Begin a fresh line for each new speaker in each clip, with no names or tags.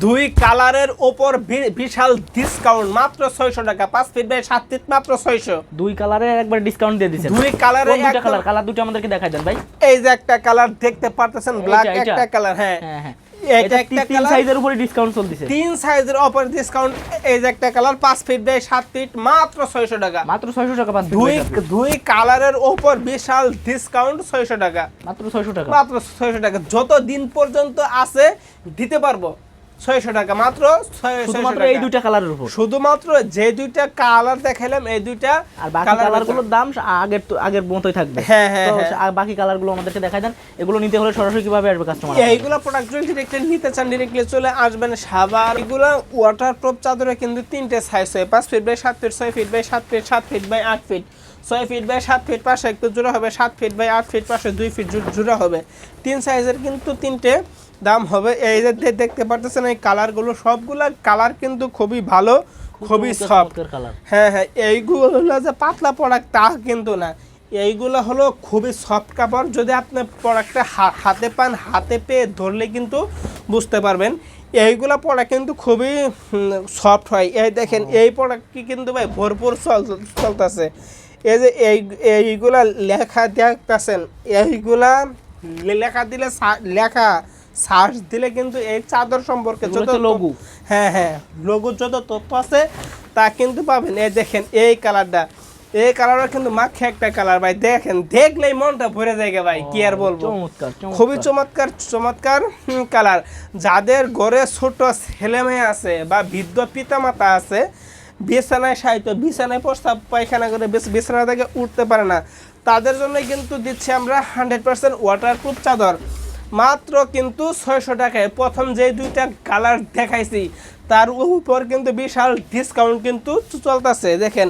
দুই কালারের ওপর বি- বিশাল ডিসকাউন্ট মাত্র ছয়শো টাকা। পাঁচ ফিট বাই সাত ফিট মাত্র ছয়শো।
দুই কালারের একবার ডিসকাউন্ট দিয়ে দিচ্ছেন।
দুই কালারে
দুইটা কালার? কালার দুটো আমাদেরকে দেখাই দেন ভাই।
এই যে একটা কালার দেখতে পারতেছেন ব্ল্যাক? একটা কালার হ্যাঁ।
হ্যাঁ
এটা
এটা
একটা
তিন সাইজের উপরে ডিসকাউন্ট চলতেছে।
তিন সাইজের ডিসকাউন্ট এই যে একটা কালার ফিট সাত ফিট মাত্র ছয়শো টাকা।
মাত্র 600 টাকা
দুই
দুই
কালারের ওপর বিশাল ডিসকাউন্ট ছয়শো টাকা।
মাত্র 600 টাকা।
মাত্র ছয়শো টাকা। যত দিন পর্যন্ত আছে দিতে পারব। ছয়শো টাকা মাত্র
শুধুমাত্র। এই দুইটা কালারের উপর?
শুধুমাত্র যে দুইটা কালার দেখাইলাম এই দুইটা
আর বাকি কালারগুলোর দাম আগের আগের মতোই থাকবে।
হ্যাঁ, হ্যাঁ, হ্যাঁ।
বাকি কালারগুলো আমাদেরকে দেখাই দেন। এগুলো নিতে হলে সরাসরি কীভাবে আসবে কাস্টমার
এইগুলো প্রোডাক্ট যদি ডিরেক্টলি নিতে চান ডিরেক্টলি চলে আসবেন সাবার এগুলো ওয়াটার প্রুফ চাদরে কিন্তু তিনটে সাইজ হয়। পাঁচ ফিট বাই সাত ফিট ছয় ফিট বাই সাত ফিট সাত ফিট বাই আট ফিট ছয় ফিট বাই সাত ফিট পাশে একটু জোড়া হবে সাত ফিট বাই আট ফিট পাশে দুই ফিট জোড়া হবে। তিন সাইজের কিন্তু তিনটে দাম হবে। এই যে দেখতে পারতেছেন এই কালারগুলো সবগুলা কালার কিন্তু খুবই ভালো খুবই সফট
কালার।
হ্যাঁ হ্যাঁ এইগুলো যে পাতলা প্রোডাক্ট তা কিন্তু না। এইগুলো হলো খুবই সফট কাপড় যদি আপনি প্রোডাক্টটা হাতে পান হাতে পেয়ে ধরলে কিন্তু বুঝতে পারবেন। এইগুলো প্রোডাক্ট কিন্তু খুবই সফট হয়। এই দেখেন এই প্রোডাক্টটি কিন্তু ভাই ভরপুর চল চলতেছে। এই যে এই এইগুলা লেখা দেখতেছেন এইগুলা লেখা দিলে লেখা সার্চ দিলে কিন্তু এই চাদর সম্পর্কে যত
লঘু।
হ্যাঁ হ্যাঁ লোগোর যত তথ্য আছে তা কিন্তু পাবেন। এই দেখেন এই কালারটা। এই কালারটা কিন্তু মাখে একটা কালার ভাই। দেখেন দেখলেই মনটা ভরে যায় গে ভাই। কি আর বলব। খুবই চমৎকার চমৎকার কালার। যাদের ঘরে ছোট ছেলে মেয়ে আছে বা বৃদ্ধ পিতামাতা আছে বিছানায় সাহিত্য বিছানায় প্রস্তাব পায়খানা করে বিছ- বিছানা থেকে উঠতে পারে না। তাদের জন্য কিন্তু দিচ্ছি আমরা হান্ড্রেড পার্সেন্ট ওয়াটারপ্রুফ চাদর। মাত্র কিন্তু ছয়শো টাকায়। প্রথম যে দুইটা কালার দেখাইছি, তার উপর কিন্তু বিশাল ডিসকাউন্ট কিন্তু চলতেছে। দেখেন,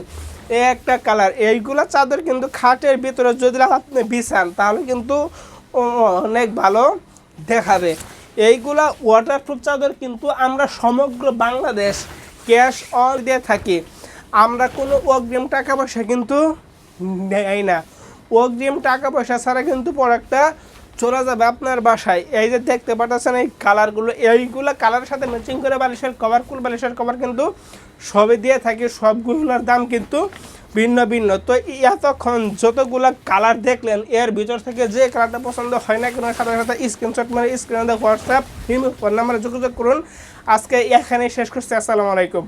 এই একটা কালার এইগুলো চাদর কিন্তু খাটের ভিতরে যদি আপনি বিছান, তাহলে কিন্তু অনেক ভালো দেখাবে। এইগুলা ওয়াটারপ্রুফ চাদর কিন্তু আমরা সমগ্র বাংলাদেশ ক্যাশ অন দিয়ে থাকি। আমরা কোনো অগ্রিম টাকা পয়সা কিন্তু নেই না। অগ্রিম টাকা পয়সা ছাড়া কিন্তু প্রোডাক্টটা চলে যাবে আপনার বাসায়। এই যে দেখতে পাচ্ছেন এই কালারগুলো, এইগুলো কালারের সাথে ম্যাচিং করে বালিশের কভার কুল বালিশের কভার কিন্তু সবই দিয়ে থাকে, সবগুলোর দাম কিন্তু ভিন্ন ভিন্ন। তো এতক্ষণ যতগুলো কালার দেখলেন, এর ভিতর থেকে যে কালারটা পছন্দ হয় না কেন, সাথে সাথে স্ক্রিনশট মানে স্ক্রিনে হোয়াটসঅ্যাপ ফোন নাম্বারে যোগাযোগ করুন। আজকে এখানেই শেষ করছি, আসসালামু আলাইকুম।